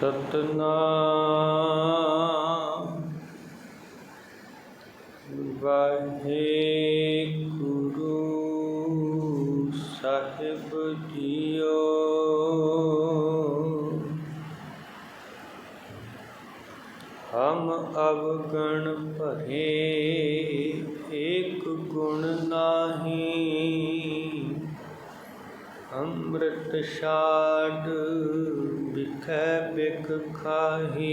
ਸਤਨਾਮ। ਵਾਹਿਗੁਰੂ ਸਾਹਿਬ ਜੀਓ। ਹਮ ਅਵਗਣ ਭਰੇ ਏਕ ਗੁਣ ਨਾਹੀ। ਅੰਮ੍ਰਿਤ ਛਾਡ ਬਿਖੈ ਬਿਖ ਖਾਹੀ।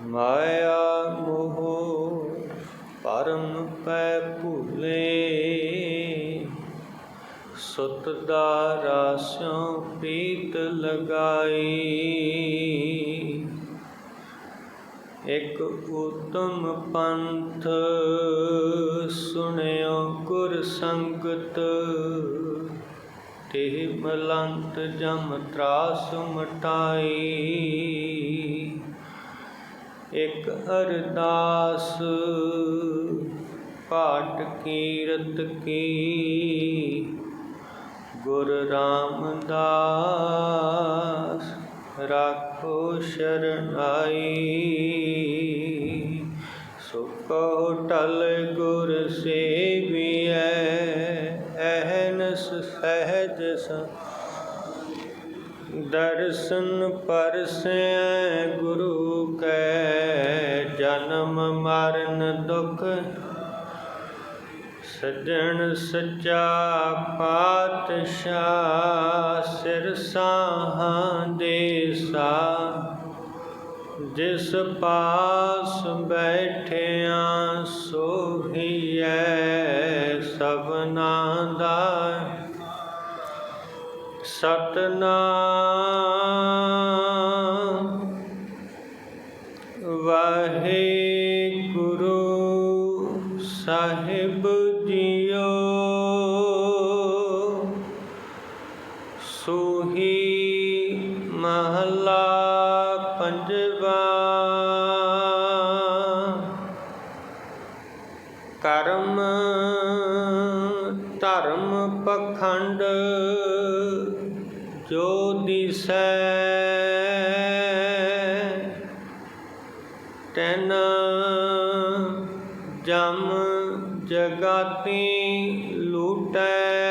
ਮਾਇਆ ਮੋਹ ਪਰਮ ਪੈ ਭੁਲੇ। ਸੁਤ ਦਾ ਰਾਸਿਓ ਪ੍ਰੀਤ ਲਗਾਈ। ਇਕ ਉਤਮ ਪੰਥ ਸੁਣਿਓ ਗੁਰ ਸੰਗਤ। ਤੇ ਮਲੰਤ ਜਮ ਤਰਾਸ ਮਟਾਈ ਇਕ ਅਰਦਾਸ ਪਾਟ ਕੀਰਤ ਕੀ। ਗੁਰ ਰਾਮਦਾਸ ਰਾਖੋ ਸ਼ਰਨਾਈ। ਸੁਕੋ ਟਲ ਗੁਰ ਸੇਵੀਐ ਅਹਨਸ ਸਹਿਜ ਸ। ਦਰਸ਼ਨ ਪਰਸੈ ਗੁਰੂ ਸਜਣ ਸੱਚਾ ਪਾਤਸ਼ਾਹ ਸਿਰ ਸਾਹਾਂ ਦੇ ਸਾ ਜਿਸ ਪਾਸ ਬੈਠਿਆ ਸੋਹੀਐ ਸਭਨਾ ਦਾ। ਸਤਨਾਮ ਵਾਹਿਗੁਰੂ ਸਾਹਿਬ ਮਹਲਾ ਪੰਜਵਾ। ਕਰਮ ਧਰਮ ਪਖੰਡ ਜੋ ਦਿਸੈ ਤੈਨ ਜਮ ਜਗਾਤੀ ਲੂਟੈ।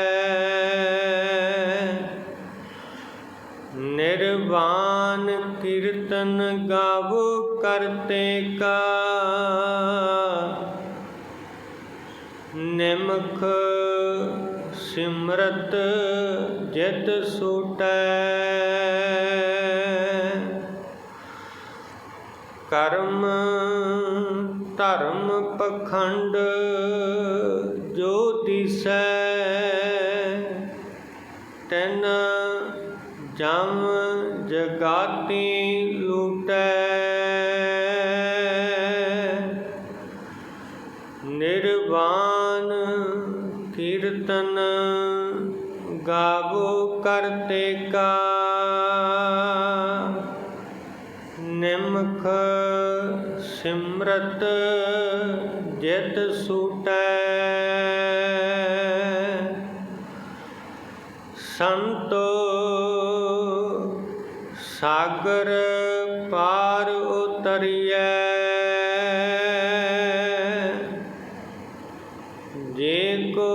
ਨਿਰਵਾਨ ਕੀਰਤਨ ਗਾਵੋ ਕਰਤੇ ਕਾ। ਨਿਮਖ ਸਿਮਰਤ ਜਿਤ ਸੂਟੈ। ਕਰਮ ਧਰਮ ਪਖੰਡ ਜੋ ਦਿਸੈ, ਤੈਨ ਜਮ ਜਗਾਤੀ ਲੂਟੈ। ਨਿਰਵਾਨ ਕੀਰਤਨ ਗਾਵੋ ਕਰਤੇ ਕਾ ਨਿਮਖ ਸਿਮਰਤ ਜਿਤ ਸੂਟੈ। ਸੰਤੋ ਸਾਗਰ ਪਾਰ ਉਤਰੀਐ। ਜੇ ਕੋ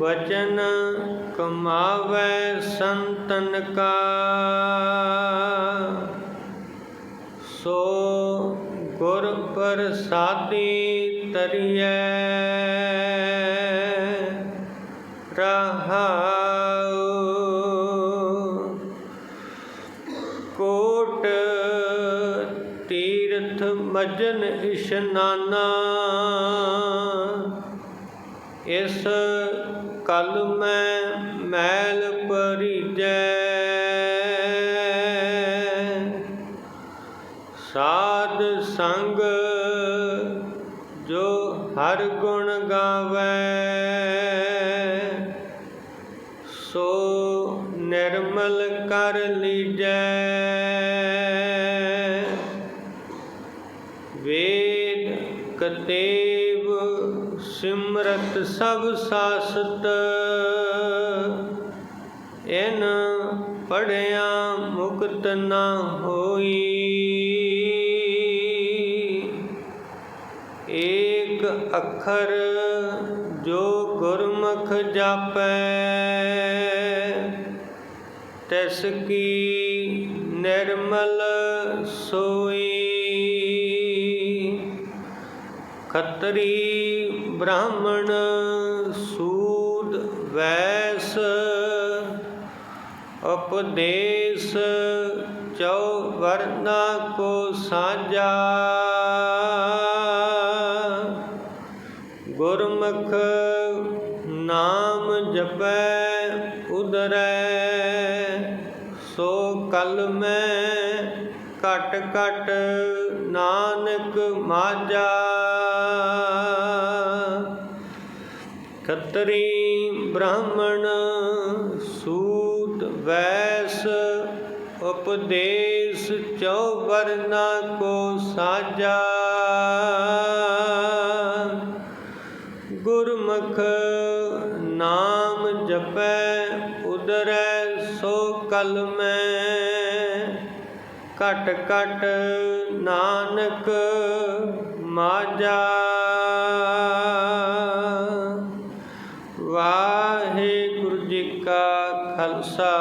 ਬਚਨ ਕਮਾਵੇ ਸੰਤਨ ਕਾ ਸੋ ਗੁਰ ਪ੍ਰਸਾਦੀ ਤਰੀਐ। ਤੀਰਥ ਮਜਨ ਇਸ਼ਨਾਨਾ ਇਸ ਕਲ ਮੈਂ ਮੈਲ ਪਰੀਜੈ ਸਾਧ ਸੰਗ ਜੋ ਹਰ ਗੁਣ ਗਾਵੇ, ਸੋ ਨਿਰਮਲ ਕਰ ਲੀਜੈ। ਸਿਮਰਤ ਸਭ ਸਾਸਤ। ਇਨ ਪੜਿਆ ਮੁਕਤ ਨਾ ਹੋਈ। ਏਕ ਅੱਖਰ ਜੋ ਗੁਰਮੁਖ ਜਾਪੈ, ਤਿਸ ਕੀ ਨਿਰਮਲ ਸੋਈ। ਖੱਤਰੀ ਬ੍ਰਾਹਮਣ ਸੂਦ ਵੈਸ ਉਪਦੇਸ਼ ਚੌ ਵਰਨਾ ਕੋ ਸਾਜਾ ਗੁਰਮੁਖ ਨਾਮ ਜਪੈ ਉਦਰੈ, ਸੋ ਕਲ ਮੈਂ ਘਟ ਘਟ ਨਾਨਕ ਮਾਜਾ। ਖੱਤਰੀ ਬ੍ਰਾਹਮਣ ਸੂਤ ਵੈਸ ਉਪਦੇਸ਼ ਚੌ ਵਰਨਾ ਕੋ ਸਾਜਾ ਗੁਰਮੁਖ ਨਾਮ ਜਪੈ ਉਦਰੈ ਸੋ ਕਲ ਮੈਂ। ਘਟ ਘਟ ਨਾਨਕ ਮਾਜਾ ਖਾਲਸਾ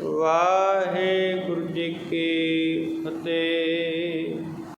ਵਾਹਿਗੁਰੂ